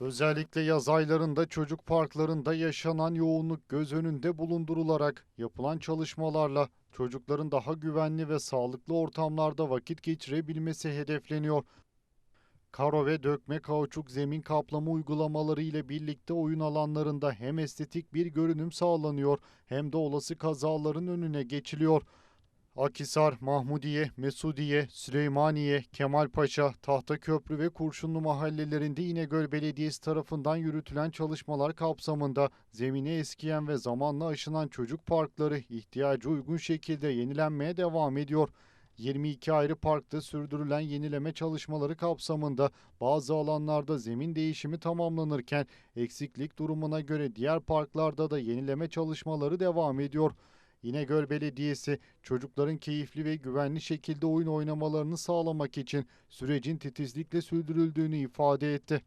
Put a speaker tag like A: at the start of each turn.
A: Özellikle yaz aylarında çocuk parklarında yaşanan yoğunluk göz önünde bulundurularak yapılan çalışmalarla çocukların daha güvenli ve sağlıklı ortamlarda vakit geçirebilmesi hedefleniyor. Karo ve dökme kauçuk zemin kaplama uygulamaları ile birlikte oyun alanlarında hem estetik bir görünüm sağlanıyor hem de olası kazaların önüne geçiliyor. Akhisar, Mahmudiye, Mesudiye, Süleymaniye, Kemalpaşa, Tahtaköprü ve Kurşunlu mahallelerinde İnegöl Belediyesi tarafından yürütülen çalışmalar kapsamında zemine eskiyen ve zamanla aşınan çocuk parkları ihtiyacı uygun şekilde yenilenmeye devam ediyor. 22 ayrı parkta sürdürülen yenileme çalışmaları kapsamında bazı alanlarda zemin değişimi tamamlanırken eksiklik durumuna göre diğer parklarda da yenileme çalışmaları devam ediyor. İnegöl Belediyesi çocukların keyifli ve güvenli şekilde oyun oynamalarını sağlamak için sürecin titizlikle sürdürüldüğünü ifade etti.